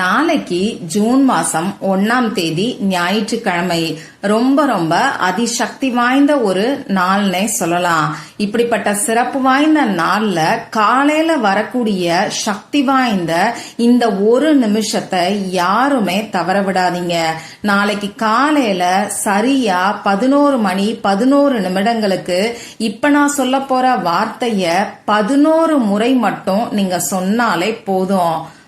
நாளைக்கு ஜூன் மாசம் ஒன்னாம் தேதி ஞாயிற்றுக்கிழமை. ரொம்ப ரொம்ப அதிசக்தி வாய்ந்த ஒரு நாள்னே சொல்லலாம். இப்படிப்பட்ட சிறப்பு வாய்ந்த நாள்ல காலையில வரக்கூடிய சக்தி வாய்ந்த இந்த ஒரு நிமிஷத்தை யாருமே தவற விடாதீங்க. நாளைக்கு காலையில சரியா பதினோரு மணி பதினோரு நிமிடங்களுக்கு இப்ப நான் சொல்ல போற வார்த்தைய பதினோரு முறை மட்டும் நீங்க சொன்னாலே போதும்.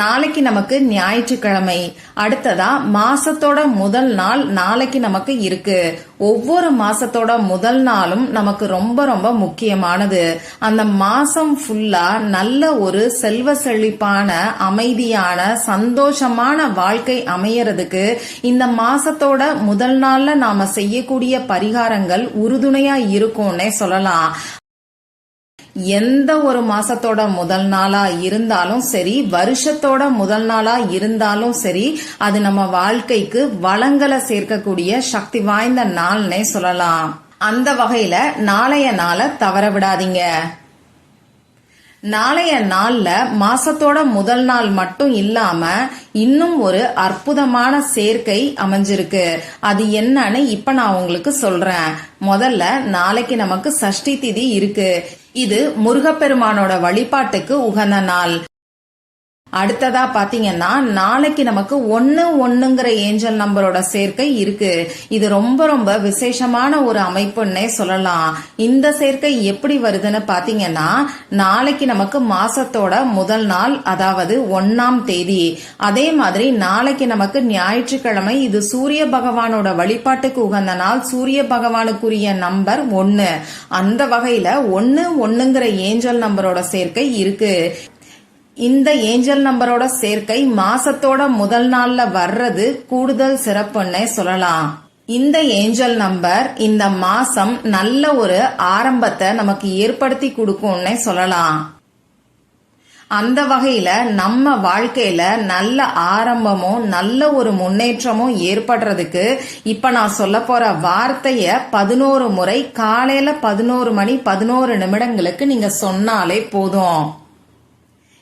நாளைக்கு நமக்கு ஞாயிற்றுக்கிழமை. அடுத்ததா மாசத்தோட முதல் நாள் நாளைக்கு நமக்கு இருக்கு. ஒவ்வொரு மாசத்தோட முதல் நாளும் நமக்கு ரொம்ப ரொம்ப முக்கியமானது. அந்த மாசம் ஃபுல்லா நல்ல ஒரு செல்வ செழிப்பான அமைதியான சந்தோஷமான வாழ்க்கை அமையறதுக்கு இந்த மாசத்தோட முதல் நாள்ல நாம செய்யக்கூடிய பரிகாரங்கள் உறுதுணையா இருக்கும்னே சொல்லலாம். எந்த ஒரு மாசத்தோட முதல் நாளா இருந்தாலும் சரி வருஷத்தோட முதல் நாளா இருந்தாலும் சரி அது நம்ம வாழ்க்கைக்கு வளங்களை சேர்க்கக்கூடிய சக்தி வாய்ந்த நாள்னே சொல்லலாம். அந்த வகையில நாளைய நாளை தவற விடாதீங்க. நாளைய நாள்ல மாசத்தோட முதல் நாள் மட்டும் இல்லாம இன்னும் ஒரு அற்புதமான சேர்க்கை அமைஞ்சிருக்கு. அது என்னன்னு இப்ப நான் உங்களுக்கு சொல்றேன். முதல்ல நாளைக்கு நமக்கு சஷ்டி திதி இருக்கு. இது முருகப்பெருமானோட வழிபாட்டுக்கு உகந்த நாள். அடுத்ததா பாத்தீங்கன்னா நாளைக்கு நமக்கு ஒன்னு ஒன்னுங்கிற ஏஞ்சல் நம்பரோட சேர்க்கை இருக்கு. இது ரொம்ப ரொம்ப விசேஷமான ஒரு அமைப்புன்னே சொல்லலாம். இந்த சேர்க்கை எப்படி வருதுன்னு பாத்தீங்கன்னா நாளைக்கு நமக்கு மாசத்தோட முதல் நாள் அதாவது ஒன்னாம் தேதி. அதே மாதிரி நாளைக்கு நமக்கு ஞாயிற்றுக்கிழமை இது சூரிய பகவானோட வழிபாட்டுக்கு உகந்த நாள் சூரிய பகவானுக்குரிய நம்பர் ஒன்னு அந்த வகையில ஒன்னு ஒன்னுங்கிற ஏஞ்சல் நம்பரோட சேர்க்கை இருக்கு. இந்த ஏஞ்சல் நம்பரோட சேர்க்கை மாசத்தோட முதல் நாள்ல வர்றது கூடுதல் சிறப்புன்னே சொல்லலாம். இந்த ஏஞ்சல் நம்பர் இந்த மாசம் நல்ல ஒரு ஆரம்பத்தை நமக்கு ஏற்படுத்தி கொடுக்கும்னே சொல்லலாம். அந்த வகையில நம்ம வாழ்க்கையில நல்ல ஆரம்பமும் நல்ல ஒரு முன்னேற்றமும் ஏற்படுறதுக்கு இப்ப நான் சொல்ல போற வார்த்தைய பதினோரு முறை காலையில பதினோரு மணி பதினோரு நிமிடங்களுக்கு நீங்க சொன்னாலே போதும்.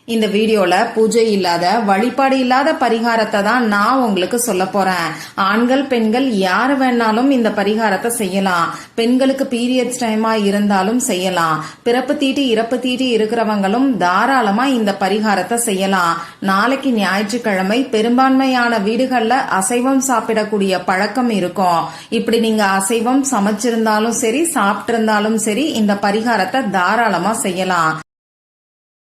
இந்த வீடியோல பூஜை இல்லாத வழிபாடு இல்லாத பரிகாரத்தை தான் நான் உங்களுக்கு சொல்ல போறேன். ஆண்கள் பெண்கள் யார் வேணாலும் இந்த பரிகாரத்தை செய்யலாம். பெண்களுக்கு பீரியட்ஸ் டைமா இருந்தாலும் செய்யலாம். பிறப்பு தீட்டி இறப்பு தீட்டி இருக்கிறவங்களும் தாராளமா இந்த பரிகாரத்தை செய்யலாம். நாளைக்கு ஞாயிற்றுக்கிழமை பெரும்பான்மையான வீடுகள்ல அசைவம் சாப்பிடக்கூடிய பழக்கம் இருக்கும். இப்படி நீங்க அசைவம் சமைச்சிருந்தாலும் சரி சாப்பிட்டு இருந்தாலும் சரி இந்த பரிகாரத்தை தாராளமா செய்யலாம்.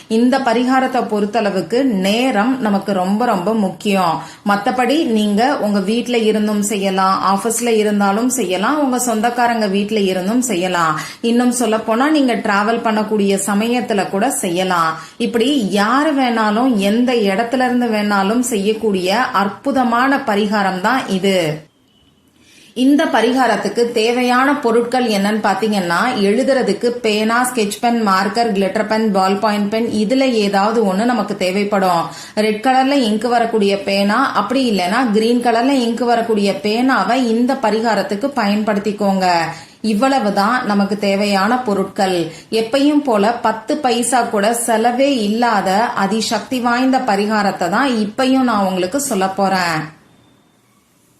இந்த பரிகாரத்தை பொறுத்தளவுக்கு நேரம் நமக்கு ரொம்ப ரொம்ப முக்கியம். மற்றபடி நீங்க உங்க வீட்டில் இருந்தும் செய்யலாம் ஆபீஸ்ல இருந்தாலும் செய்யலாம் உங்க சொந்தக்காரங்க வீட்டில் இருந்தும் செய்யலாம். இன்னும் சொல்ல போனா நீங்க டிராவல் பண்ணக்கூடிய சமயத்துல கூட செய்யலாம். இப்படி யார் வேணாலும் எந்த இடத்துல இருந்து வேணாலும் செய்யக்கூடிய அற்புதமான பரிகாரம் தான் இது. இந்த பரிகாரத்துக்கு தேவையான பொருட்கள் என்னன்னு பாத்தீங்கன்னா எழுதுறதுக்கு பேனா sketch pen marker glitter pen ball point pen இதுல ஏதாவது ஒன்று நமக்கு தேவைப்படும். ரெட் கலர்ல இங்க் வரக்கூடிய பேனா அப்படி இல்லைன்னா கிரீன் கலர்ல இங்க் வரக்கூடிய பேனாவை இந்த பரிகாரத்துக்கு பயன்படுத்திக்கோங்க. இவ்வளவுதான் நமக்கு தேவையான பொருட்கள். எப்பையும் போல பத்து பைசா கூட செலவே இல்லாத அதிசக்தி வாய்ந்த பரிகாரத்தை தான் இப்பையும் நான் உங்களுக்கு சொல்ல போறேன்.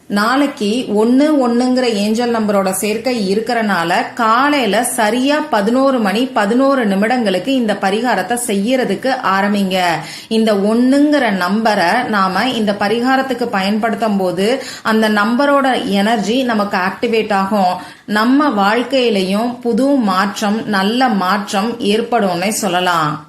நாளைக்கு ஒன்று ஒன்றுங்கிற ஏஞ்சல் நம்பரோட சேர்க்கை இருக்கிறனால காலையில சரியா பதினோரு மணி பதினோரு நிமிடங்களுக்கு இந்த பரிகாரத்தை செய்யறதுக்கு ஆரம்பிங்க. இந்த ஒன்றுங்கிற நம்பரை நாம இந்த பரிகாரத்துக்கு பயன்படுத்தும் போது அந்த நம்பரோட எனர்ஜி நமக்கு ஆக்டிவேட் ஆகும். நம்ம வாழ்க்கையிலையும் புது மாற்றம் நல்ல மாற்றம் ஏற்படும்னே சொல்லலாம்.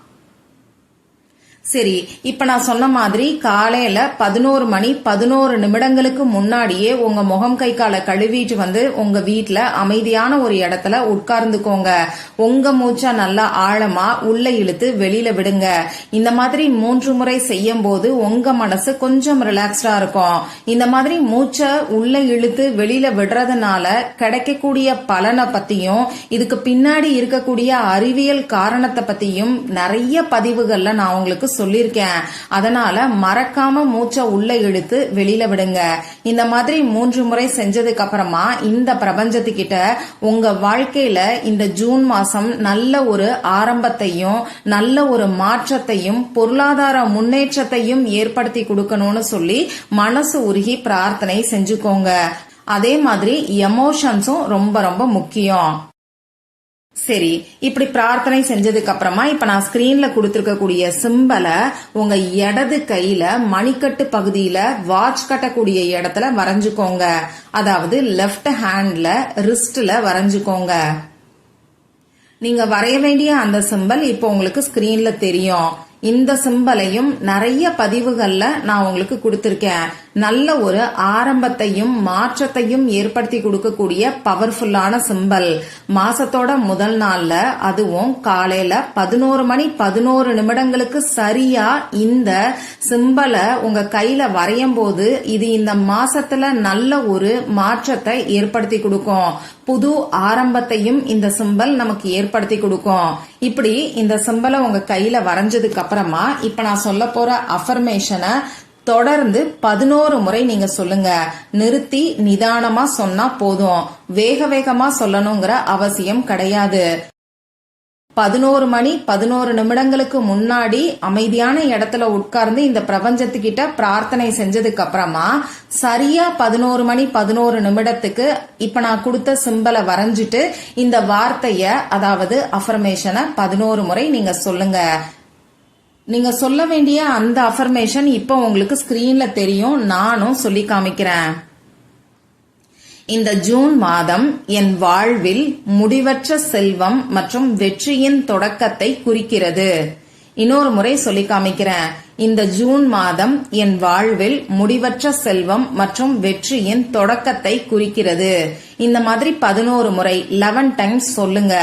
சரி இப்ப நான் சொன்ன மாதிரி காலையில பதினோரு மணி பதினோரு நிமிடங்களுக்கு முன்னாடியே உங்க முகம் கை காலை கழுவிட்டு வந்து உங்க வீட்டில் அமைதியான ஒரு இடத்துல உட்கார்ந்துக்கோங்க. உங்க மூச்சா நல்லா ஆழமா உள்ள இழுத்து வெளியில விடுங்க. இந்த மாதிரி மூன்று முறை செய்யும் போது உங்க மனசு கொஞ்சம் ரிலாக்ஸ்டா இருக்கும். இந்த மாதிரி மூச்சை உள்ள இழுத்து வெளியில விடுறதுனால கிடைக்கக்கூடிய பலனை பத்தியும் இதுக்கு பின்னாடி இருக்கக்கூடிய அறிவியல் காரணத்தை பத்தியும் நிறைய பதிவுகள்ல நான் உங்களுக்கு சொல்லியிருக்கேன். அதனால மறக்காம மூச்சை உள்ள இழுத்து வெளியில விடுங்க. இந்த மாதிரி மூன்று முறை செஞ்சதுக்கு அப்புறமா இந்த பிரபஞ்சத்துக்கிட்ட உங்க வாழ்க்கையில இந்த ஜூன் மாசம் நல்ல ஒரு ஆரம்பத்தையும் நல்ல ஒரு மாற்றத்தையும் பொருளாதார முன்னேற்றத்தையும் ஏற்படுத்தி கொடுக்கணும்னு சொல்லி மனசு உருகி பிரார்த்தனை செஞ்சுக்கோங்க. அதே மாதிரி எமோஷன்ஸும் ரொம்ப ரொம்ப முக்கியம். சரி இப்படி பிரார்த்தனை செஞ்சதுக்கு அப்புறமா இப்ப நான் ஸ்கிரீன்ல கொடுத்துருக்கக்கூடிய சிம்பலை உங்க இடது கையில மணிக்கட்டு பகுதியில வாட்ச் கட்டக்கூடிய இடத்துல வரைஞ்சுக்கோங்க. அதாவது லெஃப்ட் ஹேண்ட்ல ரிஸ்ட்ல வரைஞ்சுக்கோங்க. நீங்க வரைய வேண்டிய அந்த சிம்பல் இப்போ உங்களுக்கு ஸ்கிரீன்ல தெரியும். இந்த சிம்பலையும் நிறைய பதிவுகள்ல நான் உங்களுக்கு கொடுத்திருக்கேன். நல்ல ஒரு ஆரம்பத்தையும் மாற்றத்தையும் ஏற்படுத்தி கொடுக்கக்கூடிய பவர்ஃபுல்லான சிம்பல். மாசத்தோட முதல் நாள்ல அதுவும் காலையில பதினோரு மணி பதினோரு நிமிடங்களுக்கு சரியா இந்த சிம்பலை உங்க கையில வரையும் போது இது இந்த மாசத்துல நல்ல ஒரு மாற்றத்தை ஏற்படுத்தி கொடுக்கும். புது ஆரம்பத்தையும் இந்த சிம்பல் நமக்கு ஏற்படுத்தி கொடுக்கும். இப்படி இந்த சிம்பலை உங்க கையில வரைஞ்சதுக்கு அப்புறமா இப்ப நான் சொல்ல போற அஃபர்மேஷனை தொடர்ந்து பதினோரு முறை நீங்க சொல்லுங்க. நிறுத்தி நிதானமா சொன்னா போதும். வேக வேகமா சொல்லணுங்கிற அவசியம் கிடையாது. பதினோரு மணி பதினோரு நிமிடங்களுக்கு முன்னாடி அமைதியான இடத்துல உட்கார்ந்து இந்த பிரபஞ்சத்துக்கிட்ட பிரார்த்தனை செஞ்சதுக்கு அப்புறமா சரியா பதினோரு மணி பதினோரு நிமிடத்துக்கு இப்ப நான் கொடுத்த சிம்பலை வரைஞ்சிட்டு இந்த வார்த்தைய அதாவது அஃபர்மேஷனை பதினோரு முறை நீங்க சொல்லுங்க. நீங்க சொல்ல வேண்டிய அந்த அஃபர்மேஷன் இப்போ உங்களுக்கு ஸ்கிரீன்ல தெரியும். நானும் சொல்லி காமிக்கிறேன். இந்த ஜூன் மாதம் என் வாழ்வில் முடிவற்ற செல்வம் மற்றும் வெற்றியின் தொடக்கத்தை குறிக்கிறது. இன்னொரு முறை சொல்லி காமிக்கிறேன். இந்த ஜூன் மாதம் என் வாழ்வில் முடிவற்ற செல்வம் மற்றும் வெற்றியின் தொடக்கத்தை குறிக்கிறது. இந்த மாதிரி பதினோரு முறை லெவன் டைம்ஸ் சொல்லுங்க.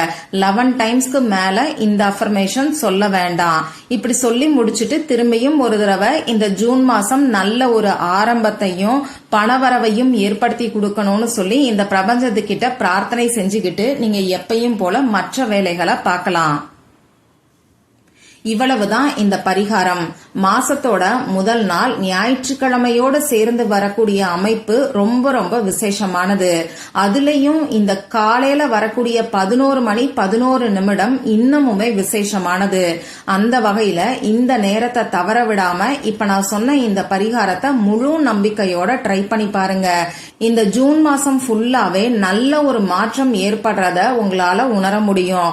லெவன் டைம்ஸ்க்கு மேல இந்த அஃபர்மேஷன் சொல்ல வேண்டாம். இப்படி சொல்லி முடிச்சுட்டு திரும்பியும் ஒரு தடவை இந்த ஜூன் மாசம் நல்ல ஒரு ஆரம்பத்தையும் பணவரவையும் ஏற்படுத்தி கொடுக்கணும்னு சொல்லி இந்த பிரபஞ்சத்துக்கிட்ட பிரார்த்தனை செஞ்சுக்கிட்டு நீங்க எப்பயும் போல மற்ற வேலைகளை பார்க்கலாம். இவ்வளவுதான் இந்த பரிகாரம். மாசத்தோட முதல் நாள் ஞாயிற்றுக்கிழமையோட சேர்ந்து வரக்கூடிய அமைப்பு ரொம்ப ரொம்ப விசேஷமானது. அதுலயும் இந்த காலையில வரக்கூடிய பதினோரு மணி பதினோரு நிமிடம் இன்னமுமே விசேஷமானது. அந்த வகையில இந்த நேரத்தை தவற விடாம இப்ப நான் சொன்ன இந்த பரிகாரத்தை முழு நம்பிக்கையோட ட்ரை பண்ணி பாருங்க. இந்த ஜூன் மாசம் ஃபுல்லாவே நல்ல ஒரு மாற்றம் ஏற்படுறத உங்களால உணர முடியும்.